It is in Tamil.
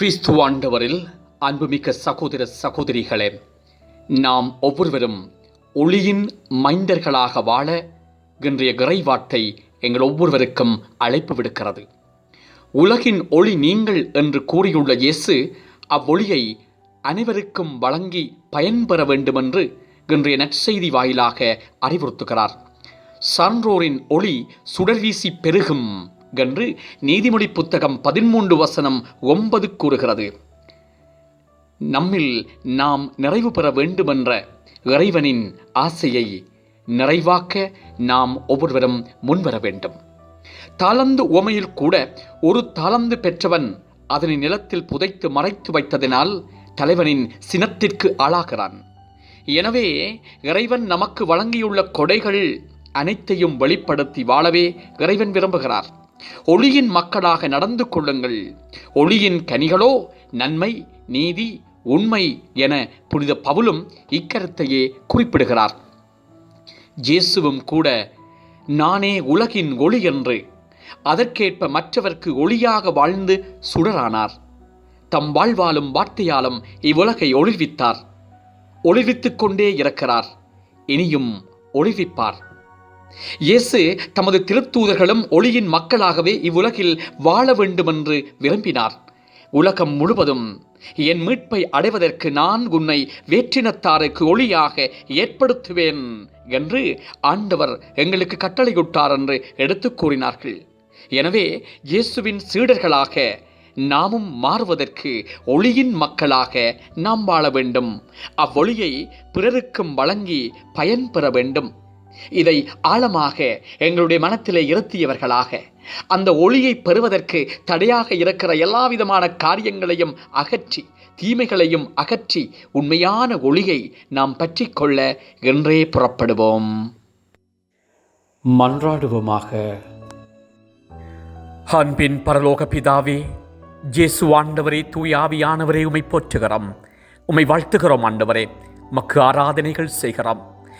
கிறிஸ்துவாண்டவரில் அன்புமிக்க சகோதர சகோதரிகளே நாம் ஒவ்வொருவரும் ஒளியின் மைந்தர்களாக வாழ இன்றைய இறைவார்த்தை எங்கள் ஒவ்வொருவருக்கும் அழைப்பு விடுக்கிறது. உலகின் ஒளி நீங்கள் என்று கூறியுள்ள இயேசு அவ்வொளியை அனைவருக்கும் வழங்கி பயன்பெற வேண்டுமென்று இன்றைய நற்செய்தி வாயிலாக அறிவுறுத்துகிறார். சான்றோரின் ஒளி சுடர்வீசி பெருகும். என்று நீதிமொழி புத்தகம் பதிமூன்று வசனம் ஒன்பது கூறுகிறது. நம்மில் நாம் நிறைவு பெற வேண்டுமென்ற இறைவனின் ஆசையை நிறைவாக்க நாம் ஒவ்வொருவரும் முன்வர வேண்டும். தாளந்து உவமையில் கூட ஒரு தாளந்து பெற்றவன் அதனை நிலத்தில் புதைத்து மறைத்து வைத்ததினால் தலைவனின் சினத்திற்கு ஆளாகிறான். எனவே இறைவன் நமக்கு வழங்கியுள்ள கொடைகள் அனைத்தையும் வெளிப்படுத்தி வாழவே இறைவன் விரும்புகிறார். ஒளியின் மக்களாக நடந்து கொள்ளுங்கள். ஒளியின் கனிகளோ நன்மை நீதி உண்மை என புனித பவுலும் இக்கருத்தையே குறிப்பிடுகிறார். இயேசுவும் கூட நானே உலகின் ஒளி என்று அதற்கேற்ப மற்றவர்க்கு ஒளியாக வாழ்ந்து சுடரானார். தம் வாழ்வாலும் வார்த்தையாலும் இவ்வுலகை ஒளிர்வித்தார். ஒளிர்வித்துக் கொண்டே இருக்கிறார் இனியும் ஒளிர்விப்பார். இயேசு தமது திருத்தூதர்களும் ஒளியின் மக்களாகவே இவ்வுலகில் வாழ வேண்டுமென்று விரும்பினார். உலகம் முழுவதும் என் மீட்பை அடைவதற்கு நான் உன்னை வேற்றினத்தாருக்கு ஒளியாக ஏற்படுத்துவேன் என்று ஆண்டவர் எங்களுக்கு கட்டளையிட்டார் என்று எடுத்துக் கூறினார்கள். எனவே இயேசுவின் சீடர்களாக நாமும் மாறுவதற்கு ஒளியின் மக்களாக நாம் வாழ வேண்டும். அவ்வொளியை பிறருக்கும் வழங்கி பயன்பெற வேண்டும். இதை ஆழமாக எங்களுடைய மனத்திலே இருத்தியவர்களாக அந்த ஒளியை பெறுவதற்கு தடையாக இருக்கிற எல்லா விதமான காரியங்களையும் அகற்றி தீமைகளையும் அகற்றி உண்மையான ஒளியை நாம் பற்றிக்கொள்ள என்றே புறப்படுவோம். மன்றாடுவோமாக. அன்பின் பரலோக பிதாவே ஜேசு ஆண்டவரே தூய் ஆவியானவரே உமை போற்றுகிறோம். உமை வாழ்த்துகிறோம் ஆண்டவரே. மக்கு ஆராதனைகள் செய்கிறோம்.